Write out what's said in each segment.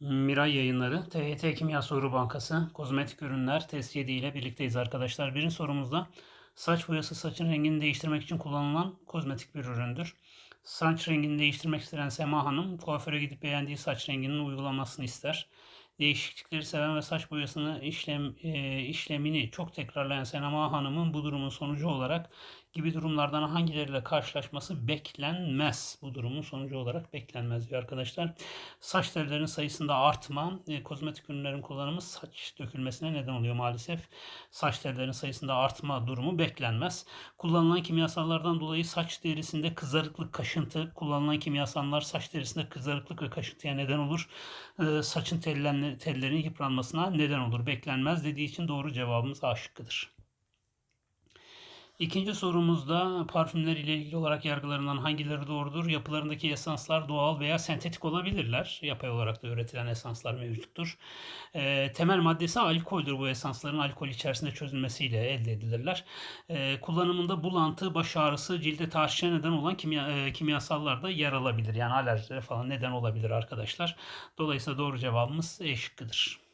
Miray Yayınları, TYT Kimya Soru Bankası, Kozmetik Ürünler, Test 7 ile birlikteyiz arkadaşlar. Birinci sorumuzda saç boyası saçın rengini değiştirmek için kullanılan kozmetik bir üründür. Saç rengini değiştirmek isteyen Sema Hanım, kuaföre gidip beğendiği saç renginin uygulanmasını ister. Değişiklikleri seven ve saç boyasını işlem e, işlemini çok tekrarlayan Sema Hanım'ın bu durumun sonucu olarak gibi durumlardan hangileriyle karşılaşması beklenmez. Bu durumun sonucu olarak beklenmez diyor arkadaşlar. Saç tellerinin sayısında artma, e, kozmetik ürünlerin kullanımı saç dökülmesine neden oluyor maalesef. Saç tellerinin sayısında artma durumu beklenmez. Kullanılan kimyasallardan dolayı saç derisinde kızarıklık, kaşıntı, kullanılan kimyasallar saç derisinde kızarıklık ve kaşıntıya neden olur. E, saçın tellerini, tellerin yıpranmasına neden olur. Beklenmez dediği için doğru cevabımız A şıkkıdır. İkinci sorumuzda parfümler ile ilgili olarak yargılarından hangileri doğrudur? Yapılarındaki esanslar doğal veya sentetik olabilirler. Yapay olarak da üretilen esanslar mevcuttur. E, temel maddesi alkoldür. Bu esansların alkol içerisinde çözülmesiyle elde edilirler. E, kullanımında bulantı, baş ağrısı, cilde tahrişe neden olan kimya, e, kimyasallar da yer alabilir. Yani alerjilere falan neden olabilir arkadaşlar. Dolayısıyla doğru cevabımız E şıkkıdır.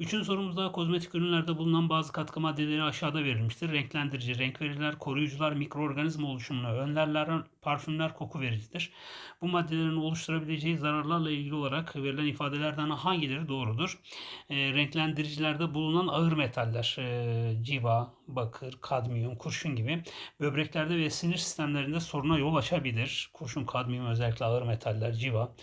Üçüncü sorumuzda kozmetik ürünlerde bulunan bazı katkı maddeleri aşağıda verilmiştir. Renklendirici, renk verirler, koruyucular, mikroorganizma oluşumunu önlerler, parfümler koku vericidir. Bu maddelerin oluşturabileceği zararlarla ilgili olarak verilen ifadelerden hangileri doğrudur? E, renklendiricilerde bulunan ağır metaller, e, civa, bakır, kadmiyum, kurşun gibi böbreklerde ve sinir sistemlerinde soruna yol açabilir. Kurşun, kadmiyum özellikle ağır metaller, civa.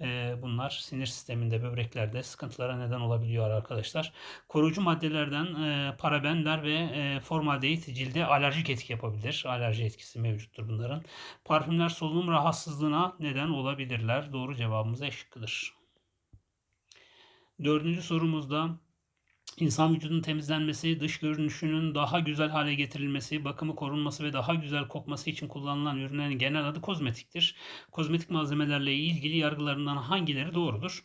Ee, bunlar sinir sisteminde, böbreklerde sıkıntılara neden olabiliyor arkadaşlar. Koruyucu maddelerden e, parabenler ve e, formaldehit cilde alerjik etki yapabilir. Alerji etkisi mevcuttur bunların. Parfümler solunum rahatsızlığına neden olabilirler. Doğru cevabımız E şıkkıdır. Dördüncü sorumuzda İnsan vücudunun temizlenmesi, dış görünüşünün daha güzel hale getirilmesi, bakımı korunması ve daha güzel kokması için kullanılan ürünlerin genel adı kozmetiktir. Kozmetik malzemelerle ilgili yargılarından hangileri doğrudur?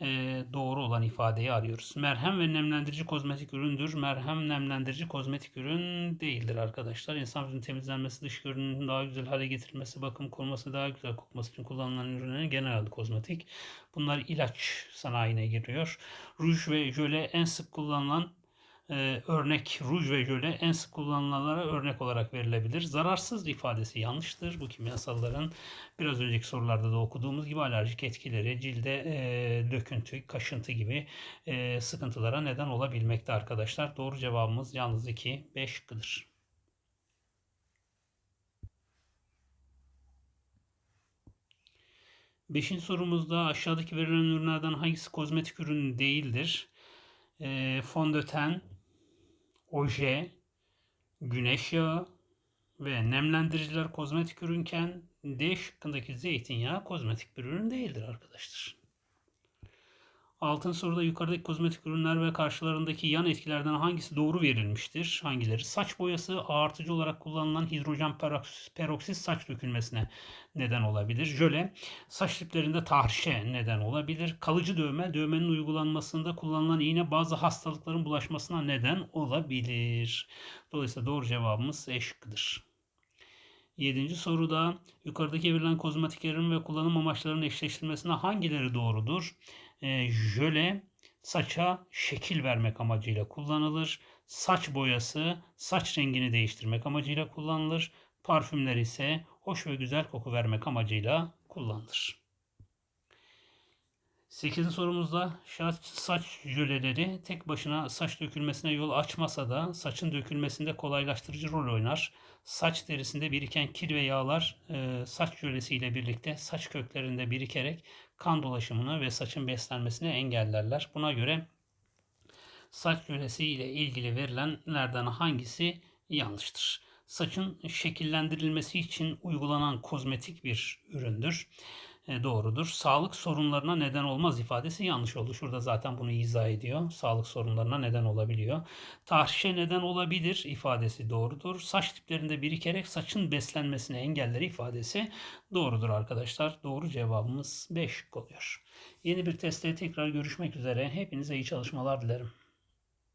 E, doğru olan ifadeyi arıyoruz. Merhem ve nemlendirici kozmetik üründür. Merhem nemlendirici kozmetik ürün değildir arkadaşlar. İnsan vücudunun temizlenmesi, dış görünümün daha güzel hale getirilmesi, bakım koruması, daha güzel kokması için kullanılan ürünlerin genel adı kozmetik. Bunlar ilaç sanayine giriyor. Ruj ve jöle en sık kullanılan e, örnek ruj ve jöle en sık kullanılanlara örnek olarak verilebilir. Zararsız ifadesi yanlıştır. Bu kimyasalların biraz önceki sorularda da okuduğumuz gibi alerjik etkileri, cilde e, döküntü, kaşıntı gibi e, sıkıntılara neden olabilmekte arkadaşlar. Doğru cevabımız yalnız 2, 5 şıkkıdır. Beşinci sorumuzda aşağıdaki verilen ürünlerden hangisi kozmetik ürün değildir? E, fondöten, oje, güneş yağı ve nemlendiriciler kozmetik ürünken D şıkkındaki zeytinyağı kozmetik bir ürün değildir arkadaşlar. Altın soruda yukarıdaki kozmetik ürünler ve karşılarındaki yan etkilerden hangisi doğru verilmiştir? Hangileri? Saç boyası artıcı olarak kullanılan hidrojen peroksit saç dökülmesine neden olabilir. Jöle saç diplerinde tahrişe neden olabilir. Kalıcı dövme dövmenin uygulanmasında kullanılan iğne bazı hastalıkların bulaşmasına neden olabilir. Dolayısıyla doğru cevabımız E şıkkıdır. Yedinci soruda yukarıdaki verilen kozmetik ürün ve kullanım amaçlarının eşleştirilmesine hangileri doğrudur? E, jöle saça şekil vermek amacıyla kullanılır. Saç boyası saç rengini değiştirmek amacıyla kullanılır. Parfümler ise hoş ve güzel koku vermek amacıyla kullanılır. 8. sorumuzda saç jöleleri tek başına saç dökülmesine yol açmasa da saçın dökülmesinde kolaylaştırıcı rol oynar. Saç derisinde biriken kir ve yağlar e, saç jölesiyle birlikte saç köklerinde birikerek kan dolaşımını ve saçın beslenmesini engellerler. Buna göre saç jölesi ile ilgili verilenlerden hangisi yanlıştır? Saçın şekillendirilmesi için uygulanan kozmetik bir üründür. E, doğrudur. Sağlık sorunlarına neden olmaz ifadesi yanlış oldu. Şurada zaten bunu izah ediyor. Sağlık sorunlarına neden olabiliyor. Tahrişe neden olabilir ifadesi doğrudur. Saç tiplerinde birikerek saçın beslenmesini engeller ifadesi doğrudur arkadaşlar. Doğru cevabımız 5 oluyor. Yeni bir testte tekrar görüşmek üzere. Hepinize iyi çalışmalar dilerim.